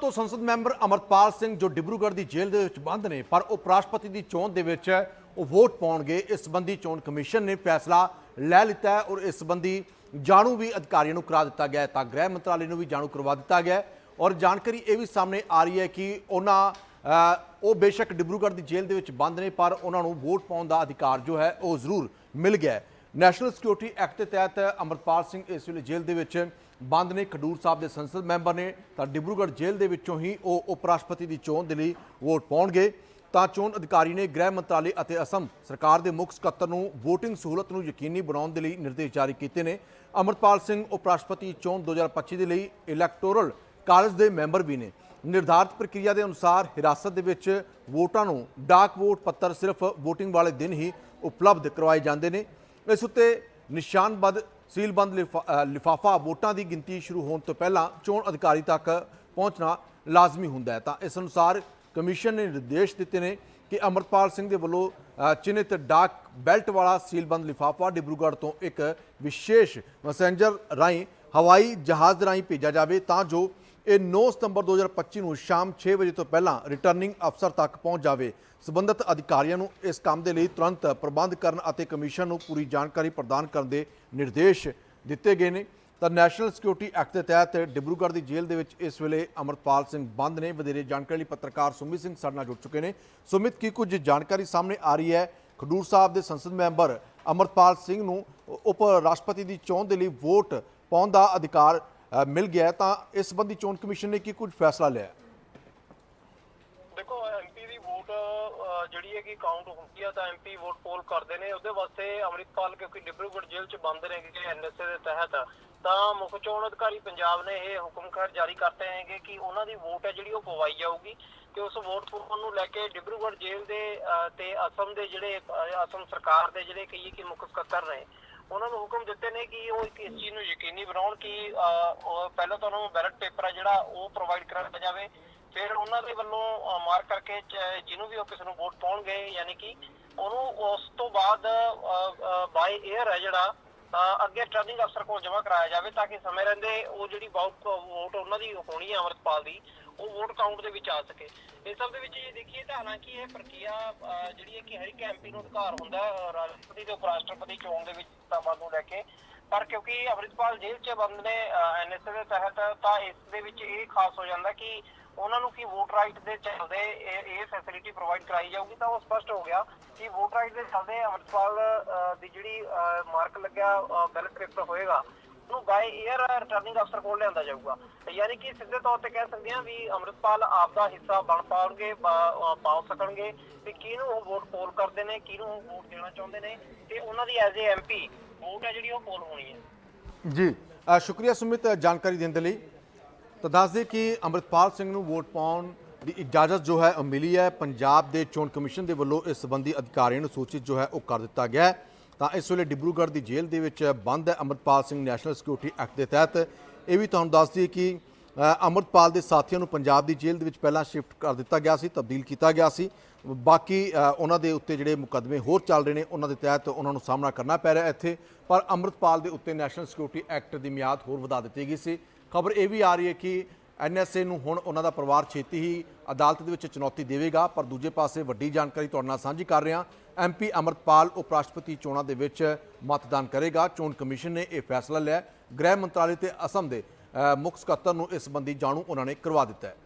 ਤੋਂ ਸੰਸਦ ਮੈਂਬਰ ਅਮਰਪਾਲ ਸਿੰਘ ਜੋ ਡਿਬਰੂਗੜ੍ਹ ਦੀ ਜੇਲ੍ਹ ਦੇ ਵਿੱਚ ਬੰਦ ਨੇ, ਪਰ ਉਪ ਰਾਸ਼ਟਰਪਤੀ ਦੀ ਚੋਣ ਦੇ ਵਿੱਚ ਉਹ ਵੋਟ ਪਾਉਣਗੇ, ਇਸ ਸੰਬੰਧੀ ਚੋਣ ਕਮਿਸ਼ਨ ਨੇ ਫੈਸਲਾ ਲੈ ਲਿੱਤਾ ਹੈ ਔਰ ਇਸ ਸੰਬੰਧੀ ਜਾਣੂ ਵੀ ਅਧਿਕਾਰੀਆਂ ਨੂੰ ਕਰਾ ਦਿੱਤਾ ਗਿਆ ਹੈ, ਤਾਂ ਗ੍ਰਹਿ ਮੰਤਰਾਲੇ ਨੂੰ ਵੀ ਜਾਣੂ ਕਰਵਾ ਦਿੱਤਾ ਗਿਆ ਔਰ ਜਾਣਕਾਰੀ ਇਹ ਵੀ ਸਾਹਮਣੇ ਆ ਰਹੀ ਹੈ ਕਿ ਉਹਨਾਂ ਉਹ ਬੇਸ਼ੱਕ ਡਿਬਰੂਗੜ੍ਹ ਦੀ ਜੇਲ੍ਹ ਦੇ ਵਿੱਚ ਬੰਦ ਨੇ, ਪਰ ਉਹਨਾਂ ਨੂੰ ਵੋਟ ਪਾਉਣ ਦਾ ਅਧਿਕਾਰ ਜੋ ਹੈ ਉਹ ਜ਼ਰੂਰ ਮਿਲ ਗਿਆ ਨੈਸ਼ਨਲ ਸਿਕਿਉਰਿਟੀ ਐਕਟ ਦੇ ਤਹਿਤ ਅਮਰਪਾਲ ਸਿੰਘ ਇਸ ਵੇਲੇ ਜੇਲ੍ਹ ਦੇ ਵਿੱਚ ਬੰਦ ਨੇ ਖਡੂਰ ਸਾਹਿਬ ਦੇ ਸੰਸਦ ਮੈਂਬਰ ਨੇ ਤਾਂ ਡਿਬਰੂਗੜ੍ਹ ਜੇਲ੍ਹ ਦੇ ਵਿੱਚੋਂ ਹੀ ਉਹ ਉਪ ਰਾਸ਼ਟਰਪਤੀ ਦੀ ਚੋਣ ਦੇ ਲਈ ਵੋਟ ਪਾਉਣਗੇ। ਤਾਂ ਚੋਣ ਅਧਿਕਾਰੀ ਨੇ ਗ੍ਰਹਿ ਮੰਤਰਾਲੇ ਅਤੇ ਅਸਮ ਸਰਕਾਰ ਦੇ ਮੁੱਖ ਸਕੱਤਰ ਨੂੰ VOTING ਸਹੂਲਤ ਨੂੰ ਯਕੀਨੀ ਬਣਾਉਣ ਦੇ ਲਈ ਨਿਰਦੇਸ਼ ਜਾਰੀ ਕੀਤੇ ਨੇ। ਅਮਰਪਾਲ ਸਿੰਘ ਉਪ ਰਾਸ਼ਟਰਪਤੀ ਚੋਣ 2025 ਦੇ ਲਈ ਇਲੈਕਟੋਰਲ ਕਾਲਜ ਦੇ ਮੈਂਬਰ ਵੀ ਨੇ। ਨਿਰਧਾਰਤ ਪ੍ਰਕਿਰਿਆ ਦੇ ਅਨੁਸਾਰ ਹਿਰਾਸਤ ਦੇ ਵਿੱਚ ਵੋਟਾਂ ਨੂੰ ਡਾਕ ਵੋਟ ਪੱਤਰ ਸਿਰਫ VOTING ਵਾਲੇ ਦਿਨ ਹੀ ਉਪਲਬਧ ਕਰਵਾਏ ਜਾਂਦੇ ਨੇ। ਇਸ ਉੱਤੇ ਨਿਸ਼ਾਨਬੱਧ ਸੀਲਬੰਦ ਲਿਫਾ- ਲਿਫਾਫਾ ਵੋਟਾਂ ਦੀ ਗਿਣਤੀ ਸ਼ੁਰੂ ਹੋਣ ਤੋਂ ਪਹਿਲਾਂ ਚੋਣ ਅਧਿਕਾਰੀ ਤੱਕ ਪਹੁੰਚਣਾ ਲਾਜ਼ਮੀ ਹੁੰਦਾ ਹੈ। ਤਾਂ ਇਸ ਅਨੁਸਾਰ ਕਮਿਸ਼ਨ ਨੇ ਨਿਰਦੇਸ਼ ਦਿੱਤੇ ਨੇ ਕਿ ਅਮਰਪਾਲ ਸਿੰਘ ਦੇ ਵੱਲੋਂ ਅ, ਡਾਕ ਬੈਲਟ ਵਾਲਾ ਸੀਲਬੰਦ ਲਿਫਾਫਾ ਡਿਬਰੂਗੜ੍ਹ ਤੋਂ ਇੱਕ ਵਿਸ਼ੇਸ਼ ਮੈਸੇਂਜਰ ਰਾਹੀਂ ਹਵਾਈ ਜਹਾਜ਼ ਰਾਹੀਂ ਭੇਜਿਆ ਜਾਵੇ ਤਾਂ ਜੋ ਇਹ 9 ਸਤੰਬਰ 2025 ਨੂੰ ਸ਼ਾਮ 6 ਵਜੇ ਤੋਂ ਪਹਿਲਾਂ ਰਿਟਰਨਿੰਗ ਅਫਸਰ ਤੱਕ ਪਹੁੰਚ ਜਾਵੇ। ਸਬੰਧਤ ਅਧਿਕਾਰੀਆਂ ਨੂੰ ਇਸ ਕੰਮ ਦੇ ਲਈ ਤੁਰੰਤ ਪ੍ਰਬੰਧ ਕਰਨ ਅਤੇ ਕਮਿਸ਼ਨ ਨੂੰ ਪੂਰੀ ਜਾਣਕਾਰੀ ਪ੍ਰਦਾਨ ਕਰਨ ਦੇ ਨਿਰਦੇਸ਼ ਦਿੱਤੇ ਗਏ ਨੇ। ਤਾਂ ਨੈਸ਼ਨਲ ਸਿਕਿਉਰਿਟੀ ਐਕਟ ਦੇ ਤਹਿਤ ਡਿਬਰੂਗੜ੍ਹ ਦੀ ਜੇਲ੍ਹ ਦੇ ਵਿੱਚ ਇਸ ਵੇਲੇ ਅਮਰਪਾਲ ਸਿੰਘ ਬੰਦ ਨੇ। ਵਧੇਰੇ ਜਾਣਕਾਰੀ ਲਈ ਪੱਤਰਕਾਰ ਸੁਮਿਤ ਸਿੰਘ ਸਾਡੇ ਨਾਲ ਜੁੜ ਚੁੱਕੇ ਨੇ। ਸੁਮਿਤ, ਕੀ ਕੁਝ ਜਾਣਕਾਰੀ ਸਾਹਮਣੇ ਆ ਰਹੀ ਹੈ? ਖਡੂਰ ਸਾਹਿਬ ਦੇ ਸੰਸਦ ਮੈਂਬਰ ਅਮਰਪਾਲ ਸਿੰਘ ਨੂੰ ਉਪ ਰਾਸ਼ਟਰਪਤੀ ਦੀ ਚੋਣ ਦੇ ਲਈ ਵੋਟ ਪਾਉਣ ਦਾ ਅਧਿਕਾਰ ਮਿਲ ਗਿਆ ਤਾਂ ਇਸ ਸੰਬੰਧੀ ਚੋਣ ਕਮਿਸ਼ਨ ਨੇ ਕੀ ਕੁਝ ਫੈਸਲਾ ਲਿਆ ਦੇਖੋ ਐਮਪੀ ਦੀ ਵੋਟ ਜਿਹੜੀ ਹੈ ਕਿ ਕਾਊਂਟ ਹੁੰਦੀ ਆ, ਤਾਂ ਐਮਪੀ ਵੋਟ ਪੋਲ ਕਰਦੇ ਨੇ। ਉਹਦੇ ਵਾਸਤੇ ਅੰਮ੍ਰਿਤਪਾਲ, ਕਿਉਂਕਿ ਡਿਬਰੂਗੜ੍ਹ ਜੇਲ੍ਹ 'ਚ ਬੰਦ ਨੇ ਕਿ ਐਨਐਸਏ ਦੇ ਤਹਿਤ, ਤਾਂ ਮੁੱਖ ਚੋਣ ਅਧਿਕਾਰੀ ਪੰਜਾਬ ਨੇ ਇਹ ਹੁਕਮ ਖੈਰ ਜਾਰੀ ਕਰਤੇ ਹੈਗੇ ਕਿ ਉਹਨਾਂ ਦੀ ਵੋਟ ਹੈ ਜਿਹੜੀ ਉਹ ਪਵਾਈ ਜਾਊਗੀ ਤੇ ਉਸ ਵੋਟ ਪਾਉਣ ਨੂੰ ਲੈ ਕੇ ਡਿਬਰੂਗੜ੍ਹ ਜੇਲ੍ਹ ਦੇ ਤੇ ਅਸਮ ਦੇ ਜਿਹੜੇ ਅਸਮ ਸਰਕਾਰ ਦੇ ਜਿਹੜੇ ਕਹੀਏ ਕਿ ਮੁੱਖ ਸਕੱਤਰ ਨੇ ਉਹਨਾਂ ਨੂੰ ਹੁਕਮ ਦਿੱਤੇ ਨੇ ਕਿ ਉਹ ਇੱਕ ਇਸ ਚੀਜ਼ ਨੂੰ ਯਕੀਨੀ ਬਣਾਉਣ ਕਿ ਪਹਿਲਾਂ ਤਾਂ ਉਹਨਾਂ ਨੂੰ ਬੈਲਟ ਪੇਪਰ ਹੈ ਜਿਹੜਾ ਉਹ ਪ੍ਰੋਵਾਈਡ ਕਰਾਇਆ ਜਾਵੇ। ਫਿਰ ਉਹਨਾਂ ਦੇ ਵੱਲੋਂ ਮਾਰ ਕਰਕੇ ਜਿਹਨੂੰ ਵੀ ਉਹ ਕਿਸੇ ਨੂੰ ਵੋਟ ਪਾਉਣਗੇ, ਯਾਨੀ ਕਿ ਉਹਨੂੰ ਉਸ ਤੋਂ ਬਾਅਦ ਬਾਈ 에ਅਰ ਹੈ ਜਿਹੜਾ ਅੱਗੇ ਟਰਨਿੰਗ ਅਫਸਰ ਕੋਲ ਜਮ੍ਹਾਂ ਕਰਾਇਆ ਜਾਵੇ ਤਾਂ ਕਿ ਸਮੇਂ ਰਹਿੰਦੇ ਉਹ ਜਿਹੜੀ ਵੋਟ ਵੋਟ ਉਹਨਾਂ ਦੀ ਹੋਣੀ ਹੈ ਅਮਰਤਪਾਲ ਦੀ, ਉਹ ਵੋਟ ਕਾਊਂਟ ਦੇ ਵਿੱਚ ਆ ਸਕੇ। ਇਸ ਸਭ ਦੇ ਵਿੱਚ ਜੇ ਦੇਖੀਏ ਤਾਂ ਹਾਲਾਂਕਿ ਇਹ ਪ੍ਰਕਿਰਿਆ ਜਿਹੜੀ ਹੈ ਕਿ ਹਰ ਇੱਕ ਐਮਪੀ ਨੂੰ ਅਧਿਕਾਰ ਹੁੰਦਾ, ਰਾਸ਼ਟਰਪਤੀ ਤੇ ਉਪ ਰਾਸ਼ਟਰਪਤੀ ਚੋਣ ਦੇ ਵਿੱਚ ਸਮਾਂ ਨੂੰ ਲੈ ਕੇ। ਪਰ ਕਿਉਂਕਿ ਅਮਰਿਤਪਾਲ ਜੇਲ੍ਹ 'ਚ ਬੰਦ ਨੇ ਐਨਐਸਏ ਦੇ ਤਹਿਤ, ਤਾਂ ਇਸ ਦੇ ਵਿੱਚ ਇਹ ਖਾਸ ਹੋ ਜਾਂਦਾ ਕਿ ਉਹਨਾਂ ਨੂੰ ਕੀ ਵੋਟ ਰਾਈਟ ਦੇ ਚੱਲਦੇ ਇਹ ਇਹ ਫੈਸਿਲਿਟੀ ਪ੍ਰੋਵਾਈਡ ਕਰਾਈ ਜਾਊਗੀ ਤਾਂ ਉਹ ਸਪਸ਼ਟ ਹੋ ਗਿਆ ਕਿ ਵੋਟ ਰਾਈਟ ਦੇ ਚੱਲਦੇ ਅਮਰਿਤਪਾਲ ਅਹ, ਦੀ ਜਿਹੜੀ ਮਾਰਕ ਲੱਗਿਆ ਬੈਲਟ ਪੇਪਰ ਹੋਏਗਾ ਉਹਨੂੰ ਬਾਈ 에ਅਰ ਰਿਟਰਨਿੰਗ ਅਫਸਰ ਕੋਲ ਲਿਆਂਦਾ ਜਾਊਗਾ। ਯਾਨੀ ਕਿ ਸਿੱਧੇ ਤੌਰ ਤੇ ਕਹਿ ਸਕਦੇ ਹਾਂ ਵੀ ਅਮਰਿਤਪਾਲ ਆਪ ਦਾ ਹਿੱਸਾ ਬਣ ਪਾਉਣਗੇ ਪਾ ਪਾ ਸਕਣਗੇ ਤੇ ਕਿਹਨੂੰ ਉਹ ਵੋਟ ਪੋਲ ਕਰਦੇ ਨੇ ਕਿਹਨੂੰ ਉਹ ਵੋਟ ਦੇਣਾ ਚਾਹੁੰਦੇ ਨੇ ਤੇ ਉਹਨਾਂ ਦੀ ਐਜ਼ ਏ ਐਮਪੀ ਵੋਟ ਹੈ ਜਿਹੜੀ ਉਹ ਪੋਲ ਹੋਣੀ ਹੈ। ਜੀ ਅ, ਸ਼ੁਕਰੀਆ ਸੁਮਿਤ ਜਾਣਕਾਰੀ ਦੇਣ ਦੇ ਲਈ। ਤਾਂ ਦੱਸ ਦੇ ਕਿ ਅੰਮ੍ਰਿਤਪਾਲ ਸਿੰਘ ਨੂੰ ਵੋਟ ਪਾਉਣ ਦੀ ਇਜਾਜ਼ਤ ਜੋ ਹੈ ਉਹ ਮਿਲੀ ਹੈ। ਪੰਜਾਬ ਦੇ ਚੋਣ ਕਮਿਸ਼ਨ ਦੇ ਵੱਲੋਂ ਇਸ ਸੰਬੰਧੀ ਅਧਿਕਾਰੀਆਂ ਨੂੰ ਸੂਚਿਤ ਜੋ ਹੈ ਉਹ ਕਰ ਦਿੱਤਾ ਗਿਆ ਹੈ। ਤਾਂ ਇਸ ਵੇਲੇ ਡਿਬਰੂਗੜ੍ਹ ਦੀ ਜੇਲ੍ਹ ਦੇ ਵਿੱਚ ਬੰਦ ਹੈ Amritpal Singh national security act ਦੇ ਤਹਿਤ। ਇਹ ਵੀ ਤੁਹਾਨੂੰ ਦੱਸ ਦਈਏ ਕਿ ਅੰਮ੍ਰਿਤਪਾਲ ਦੇ ਸਾਥੀਆਂ ਨੂੰ ਪੰਜਾਬ ਦੀ ਜੇਲ੍ਹ ਦੇ ਵਿੱਚ ਪਹਿਲਾਂ ਸ਼ਿਫਟ ਕਰ ਦਿੱਤਾ ਗਿਆ ਸੀ, ਤਬਦੀਲ ਕੀਤਾ ਗਿਆ ਸੀ। ਬਾਕੀ ਉਹਨਾਂ ਦੇ ਉੱਤੇ ਜਿਹੜੇ ਮੁਕੱਦਮੇ ਹੋਰ ਚੱਲ ਰਹੇ ਨੇ, ਉਹਨਾਂ ਦੇ ਤਹਿਤ ਉਹਨਾਂ ਨੂੰ ਸਾਹਮਣਾ ਕਰਨਾ ਪੈ ਰਿਹਾ ਇੱਥੇ। ਪਰ ਅੰਮ੍ਰਿਤਪਾਲ ਦੇ ਉੱਤੇ ਨੈਸ਼ਨਲ ਸਿਕਿਉਰਿਟੀ ਐਕਟ ਦੀ ਮਿਆਦ ਹੋਰ ਵਧਾ ਦਿੱਤੀ ਗਈ ਸੀ। ਖਬਰ ਇਹ ਵੀ ਆ ਰਹੀ ਹੈ ਕਿ ਐਨਐਸਏ ਨੂੰ ਹੁਣ ਉਹਨਾਂ ਦਾ ਪਰਿਵਾਰ ਛੇਤੀ ਹੀ ਅਦਾਲਤ ਦੇ ਵਿੱਚ ਚੁਣੌਤੀ ਦੇਵੇਗਾ, ਪਰ ਦੂਜੇ ਪਾਸੇ ਵੱਡੀ ਜਾਣਕਾਰੀ ਤੁਹਾਡੇ ਨਾਲ ਸਾਂਝੀ ਕਰ ਰਿਹਾ ਐਮਪੀ ਅਮਰਪਾਲ ਉਪ ਰਾਸ਼ਟਰਪਤੀ ਚੋਣਾਂ ਦੇ ਵਿੱਚ ਮਤਦਾਨ ਕਰੇਗਾ। ਚੋਣ ਕਮਿਸ਼ਨ ਨੇ ਇਹ ਫੈਸਲਾ ਲਿਆ ਗ੍ਰਹਿ ਮੰਤਰਾਲੇ ਤੇ ਅਸਮ ਦੇ ਮੁੱਖ ਸਕੱਤਰ ਨੂੰ ਇਸ ਸੰਬੰਧੀ ਜਾਣੂ ਉਹਨਾਂ ਨੇ ਕਰਵਾ ਦਿੱਤਾ ਹੈ।